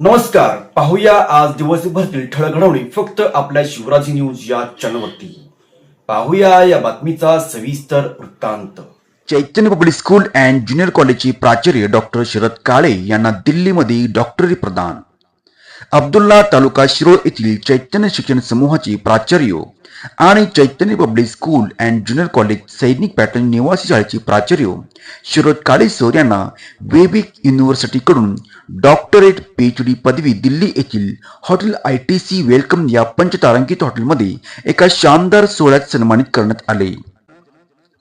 नमस्कार पाहूया आज दिवसभरातील ठळक घडवणी फक्त आपल्या शिवराजी न्यूज या चॅनलवरती. पाहूया या बातमीचा सविस्तर वृत्तांत. Chaitanya public school and junior कॉलेजचे प्राचार्य डॉक्टर शरद काळे यांना दिल्लीमध्ये डॉक्टरी प्रदान. अब्दुल्ला तालुका शिरोळ येथील चैतन्य शिक्षण समूहाचे प्राचार्य आणि Chaitanya public school and junior college सैनिक पॅटर्न निवासी शाळेचे प्राचार्य शरद काळे सर यांना वेबिक युनिव्हर्सिटीकडून डॉक्टरेट पीएचडी पदवी दिल्ली येथील hotel I T C welcome या पंचतारांकित हॉटेलमध्ये एका शानदार सोहळ्यात सन्मानित करण्यात आले.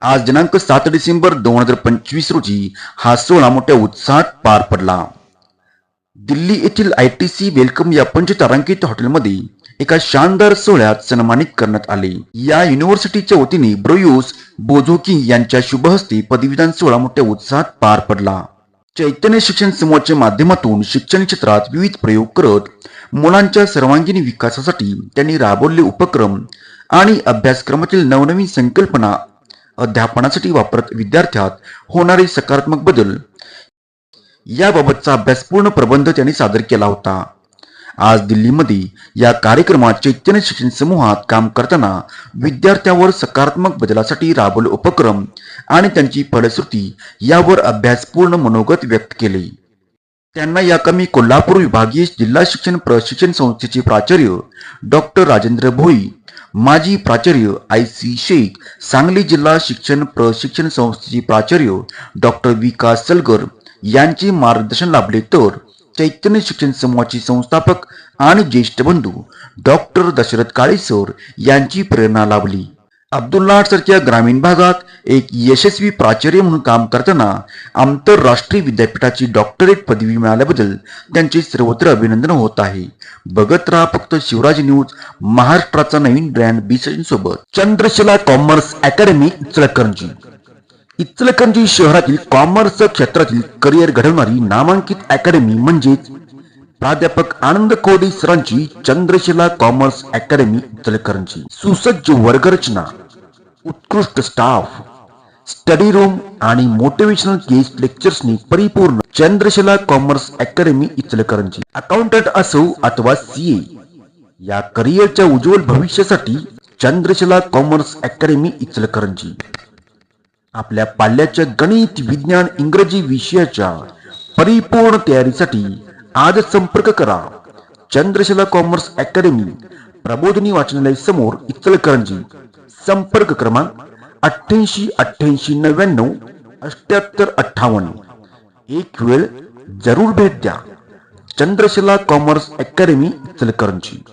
आज दिनांक सात डिसेंबर दोन हजार पंचवीस रोजी हा सोहळा मोठ्या उत्साहात पार पडला. दिल्ली येथील आय टी सी वेलकम या पंचतारांकित हॉटेलमध्ये एका शानदार सोहळ्यात सन्मानित करण्यात आले. या युनिव्हर्सिटीच्या वतीने ब्रोयूस बोझोकी यांच्या शुभहस्ते पदवीदान सोहळा मोठ्या उत्साहात पार पडला. चैतन्य शिक्षण समूहाच्या माध्यमातून शिक्षण क्षेत्रात विविध प्रयोग करत मुलांच्या सर्वांगीण विकासासाठी त्यांनी राबवलेले उपक्रम आणि अभ्यासक्रमातील नवनवीन संकल्पना अध्यापनासाठी वापरत विद्यार्थ्यात होणारे सकारात्मक बदल याबाबतचा अभ्यासपूर्ण प्रबंध त्यांनी सादर केला होता. आज दिल्लीमध्ये या कार्यक्रमात चैतन्य शिक्षण समूहात काम करताना विद्यार्थ्यावर सकारात्मक बदलासाठी राबवले उपक्रम आणि त्यांची फलश्रुती यावर अभ्यासपूर्ण मनोगत व्यक्त केले. त्यांना या कमी कोल्हापूर विभागीय जिल्हा शिक्षण प्रशिक्षण संस्थेचे प्राचार्य डॉक्टर राजेंद्र भोई माजी प्राचार्य आय सी शेख सांगली जिल्हा शिक्षण प्रशिक्षण संस्थेचे प्राचार्य डॉक्टर विकास सलगर यांचे मार्गदर्शन लाभले तर चैतन्य शिक्षण समूहाचे संस्थापक आणि ज्येष्ठ बंधू डॉक्टर दशरथ काळे सर यांची प्रेरणा लाभली. अब्दुल्ला सारख्या ग्रामीण भागात एक यशस्वी प्राचार्य म्हणून काम करताना आंतरराष्ट्रीय विद्यापीठाची डॉक्टरेट पदवी मिळाल्याबद्दल त्यांचे सर्वत्र अभिनंदन होत आहे. बघत राहा फक्त शिवराज न्यूज महाराष्ट्राचा नवीन ब्रँड बी सोबत. चंद्रशिला कॉमर्स अकॅडमी इचलकरंजी इचलकरंजी शहरातील कॉमर्स क्षेत्रातील करिअर घडवणारी नामांकित अकॅडमी म्हणजेच प्राध्यापक आनंद कोडी सरांची चंद्रशिला कॉमर्स अकॅडमी इचलकरंजी सुसज्ज वर्गरचना उत्कृष्ट स्टाफ स्टडी रूम आणि मोटिवेशनल गेस्ट लेक्चर्सनी परिपूर्ण Chandrashila commerce academy Ichalkaranji accountant असो अथवा सीए या करिअरच्या उज्ज्वल भविष्यासाठी चंद्रशिला कॉमर्स अकॅडमी इचलकरंजी आपल्या पाल्याच्या गणित विज्ञान इंग्रजी विषयाच्या परिपूर्ण तयारीसाठी आज संपर्क करा. चंद्रशिला कॉमर्स अकॅडमी प्रबोधिनी वाचनालय समोर इचलकरंजी. संपर्क क्रमांक अठ्ठ्याऐंशी अठ्ठ्याऐंशी नव्याण्णव अठ्याहत्तर अठ्ठावन्न. एक वेळ जरूर भेट द्या. Chandrashila commerce academy Ichalkaranji.